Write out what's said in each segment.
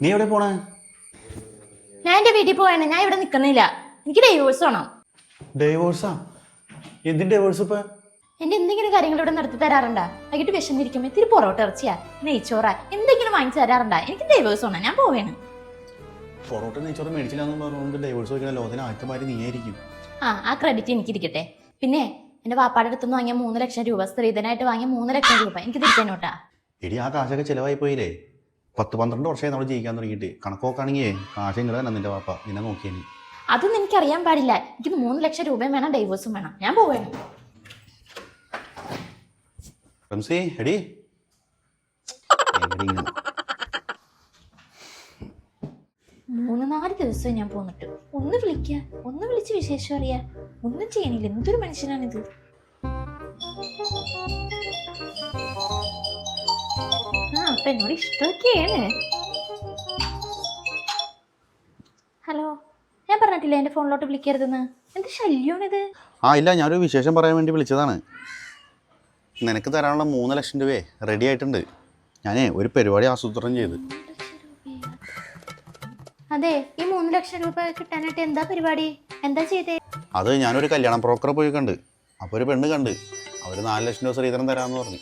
നീ എവിടെ പോണേ? ഞാൻ എന്റെ വീട്ടിൽ പോവാണ്. ഞാൻ ഇവിടെ നിക്കുന്നില്ല എനിക്ക് ഡൈവോഴ്സ് വേണം. ഡൈവോഴ്സാ എന്തിന്റെ ഡൈവോഴ്സ് ഇപ്പൊ? എന്റെ എന്തെങ്കിലും കാര്യങ്ങൾ ഇവിടെ നടത്തി തരാറുണ്ടാ? വൈകിട്ട് വിശന്നിരിക്കുമ്പോ ഇത്തിരി പൊറോട്ട ഇറച്ചിയാ. നെയ്ച്ചോറ. എന്തെങ്കിലും വാങ്ങിച്ചു തരാറുണ്ടാ? എനിക്ക് ഡൈവോഴ്സ് വേണം. ഞാൻ പോവേണ്. പൊറോട്ട നെയ്ച്ചോറ് മേടിച്ചില്ലാന്ന് പറഞ്ഞുകൊണ്ട് ഡൈവോഴ്സ് വയ്ക്കുന്ന ലോകത്തിന് ആദ്യത്തെ മാതിരി നീയായിരിക്കും. ആ ആ ക്രെഡിറ്റ് എനിക്ക് ഇരിക്കട്ടെ പിന്നെ എന്റെ വാപ്പാടെ അടുത്തുനിന്ന് വാങ്ങിയ മൂന്ന് ലക്ഷം രൂപ സ്ത്രീധനായിട്ട് വാങ്ങിയ മൂന്ന് ലക്ഷം രൂപ. എനിക്ക് തിരിച്ചു നോട്ടാ എടി ആ കാശൊക്കെ ചിലവായി പോയില്ലേ പത്ത് പന്ത്രണ്ട് വർഷമായി നമ്മൾ ജീവിക്കാൻ തുടങ്ങിയിട്ട്. കണക്കോക്കാണെങ്കിൽ കാശ് ഇങ്ങനെ തന്നെ നിന്റെ പാപ്പ നിന്നെ നോക്കിയേനി അതൊന്നും എനിക്കറിയാൻ പാടില്ല. എനിക്ക് മൂന്ന് ലക്ഷം രൂപയും വേണം ഡൈവേഴ്സും വേണം. ഞാൻ പോവാണ് റംസി എടി. എങ്ങടി ഇങ്ങനെ? മൂന്ന് നാല് ദിവസം ഞാൻ പോന്നിട്ട്. ഒന്ന് വിളിക്ക. ഒന്ന് വിളിച്ച് വിശേഷം അറിയാ. ഒന്നും ചെയ്യണില്ല. എന്തൊരു മനുഷ്യനാണിത്? എന്നോട് ഇഷ്ടമൊക്കെയാണ്. ഹലോ ഞാൻ പറഞ്ഞിട്ടില്ല എന്റെ ഫോണിലോട്ട് വിളിക്കരുതെന്ന്? എന്ത് ശല്യമാണിത്? ആ ഇല്ല ഞാനൊരു വിശേഷം പറയാൻ വേണ്ടി വിളിച്ചതാണ്. നിനക്ക് തരാനുള്ള മൂന്ന് ലക്ഷം രൂപയെ റെഡി ആയിട്ടുണ്ട്. ഞാനേ ഒരു പരിപാടി ആസൂത്രണം ചെയ്ത്. അതെ ഈ മൂന്ന് ലക്ഷം രൂപ കിട്ടാനായിട്ട് എന്താ പരിപാടി? എന്താ ചെയ്തേ? അത് ഞാനൊരു കല്യാണം ബ്രോക്കറെ പോയി കണ്ട്. അപ്പോൾ ഒരു പെണ്ണ് കണ്ട്. അവർ നാല് ലക്ഷം രൂപ ശ്രീധരൻ തരാന്ന് പറഞ്ഞു.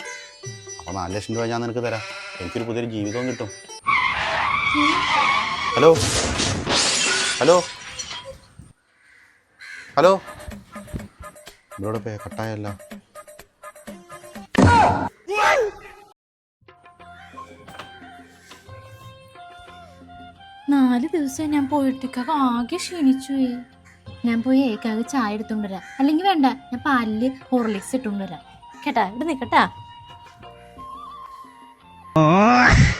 അപ്പോൾ നാല് ലക്ഷം രൂപ ഞാൻ നിനക്ക് തരാം. എനിക്കൊരു പുതിയൊരു ജീവിതവും കിട്ടും. ഹലോ? ഹലോ? ഹലോ? ഇവിടെ പേ കട്ടായല്ല. നാല് ദിവസം ഞാൻ പോയിട്ടേക്കാകെ ആകെ ക്ഷീണിച്ചു ഞാൻ പോയി ഏക്കാകെ ചായ എടുത്തുകൊണ്ടുവരാം വരാം. അല്ലെങ്കിൽ വേണ്ട ഞാൻ പാലിൽ ഹോർലിക്സ് ഇട്ടുകൊണ്ട് വരാം. കേട്ടാ ഇവിടെ Oh.